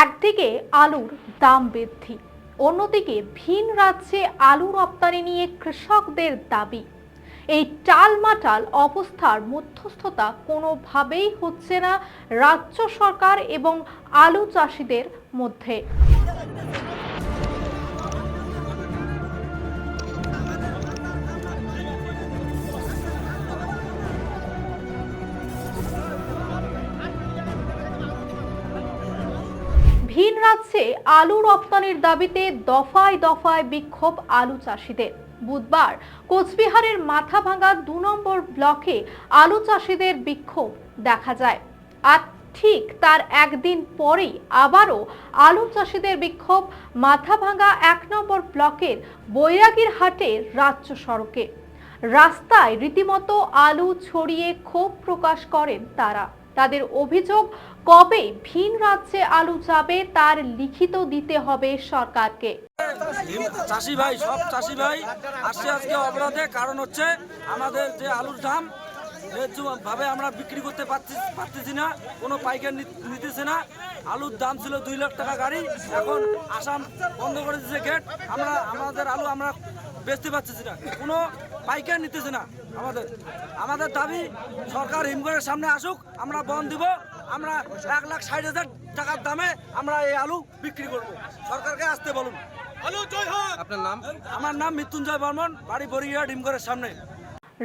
একদিকে আলুর দাম বৃদ্ধি, অন্যদিকে ভিন রাজ্যে আলু রপ্তানি নিয়ে কৃষকদের দাবি। এই টালমাটাল অবস্থার মধ্যস্থতা কোনোভাবেই হচ্ছে না রাজ্য সরকার এবং আলু চাষিদের মধ্যে। ভিন রাজ্যে আলু রপ্তানির দাবিতে দফায় দফায় বিক্ষোভ আলু চাষিদের। বুধবার কোচবিহারের মাথাভাঙ্গা দু নম্বর ব্লকে আলু চাষিদের বিক্ষোভ দেখা যায়। আর ঠিক তার একদিন পরেই আবারও আলু চাষিদের বিক্ষোভ মাথাভাঙ্গা এক নম্বর ব্লকের বৈরাগীর হাটের রাজ্য সড়কে। রাস্তায় রীতিমতো আলু ছড়িয়ে ক্ষোভ প্রকাশ করেন তারা। তাদের অভিযোগ, কবে ভিন রাজ্যে আলু যাবে তার লিখিত দিতে হবে সরকারকে। চাষি ভাই, সব চাষি ভাই, আসছে আজকে অপরাধে কারণ হচ্ছে আমাদের যে আলুর দাম ভাবে আমরা বিক্রি করতে পারতেছি না, কোনো পাইকার নিতেছে না। আলুর দাম ছিল দুই লাখ টাকা গাড়ি, এখন আসাম বন্ধ করে দিয়েছে গেট আমরা আমাদের আলু আমরা বেচতে পারতেছি না। কোনো পাইকার নিতেছে না। আমাদের আমাদের দাবি সরকার হিমঘরের সামনে আসুক আমরা বন দিব আমরা এক লাখ ষাট হাজার টাকার দামে আমরা এই আলু বিক্রি করব। সরকারকে আসতে বলুন। আপনার নাম? আমার নাম মৃত্যুঞ্জয় বর্মন বাড়ি বরিয়া ডিমঘরের সামনে।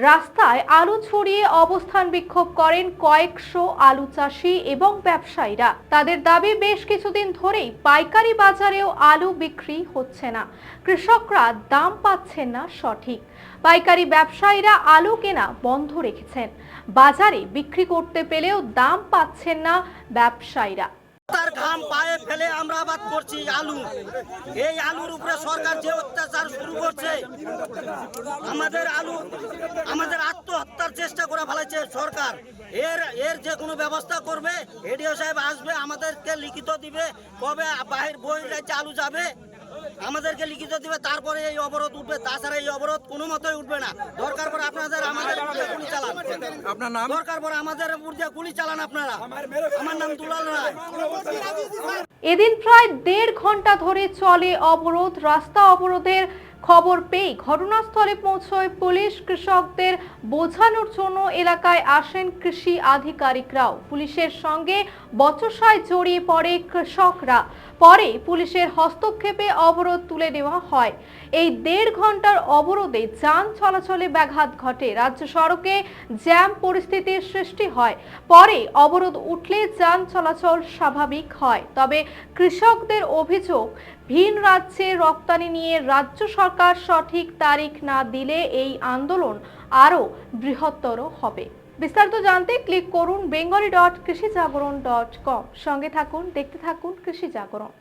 রাস্তায় আলু ছড়িয়ে অবস্থান বিক্ষোভ করেন কয়েকশো আলু চাষি এবং ব্যবসায়ীরা। তাদের দাবি, বেশ কিছুদিন ধরেই পাইকারি বাজারেও আলু বিক্রি হচ্ছে না। কৃষকরা দাম পাচ্ছেন না সঠিক। পাইকারি ব্যবসায়ীরা আলু কেনা বন্ধ রেখেছেন। বাজারে বিক্রি করতে পেলেও দাম পাচ্ছেন না ব্যবসায়ীরা। পায়ে আবাদ করছি আলু। এই আলুর উপরে সরকার যে অত্যাচার শুরু করছে, আমাদের আলু, আমাদের আত্মহত্যার চেষ্টা করে ফেলেছে সরকার। এর এর যে কোনো ব্যবস্থা করবে, এডিও সাহেব আসবে, আমাদেরকে লিখিত দিবে কবে বাহির বই রাজ্যে আলু যাবে। আমাদেরকে লিখিত দিবে তারপরে এই অবরোধ উঠবে তাছাড়া এই অবরোধ কোনো মতেই উঠবে না। দরকার পরে আপনাদের আমাদের গুলি চালান। আপনার নাম? দরকার পরে আমাদের উপর দিয়ে গুলি চালান আপনারা। আমার নাম দুলাল রায়। এদিন প্রায় দেড় ঘণ্টা ধরে চলে অবরোধ। রাস্তা অবরোধের খবর পেয়ে ঘটনাস্থলে পৌঁছয় পুলিশ। কৃষকদের বোঝানোর জন্য এলাকায় আসেন কৃষি আধিকারিকরাও। পুলিশের সঙ্গে বচসায় জড়িয়ে পড়ে কৃষকরা। পরে পুলিশের হস্তক্ষেপে অবরোধ তুলে নেওয়া হয়। এই দেড় ঘণ্টার অবরোধে যান চলাচলে ব্যাঘাত ঘটে। রাজ্য সড়কে জ্যাম পরিস্থিতির সৃষ্টি হয়। পরে অবরোধ উঠলে যান চলাচল স্বাভাবিক হয়। তবে কৃষকদের অভিযোগ, ভিন রাজ্যে রপ্তানি নিয়ে রাজ্য সরকার সঠিক তারিখ না দিলে এই আন্দোলন আরও বৃহত্তর হবে। বিস্তারিত জানতে ক্লিক করুন বেঙ্গলি ডট কৃষি জাগরণ ডট কম সঙ্গে থাকুন, দেখতে থাকুন কৃষি জাগরণ।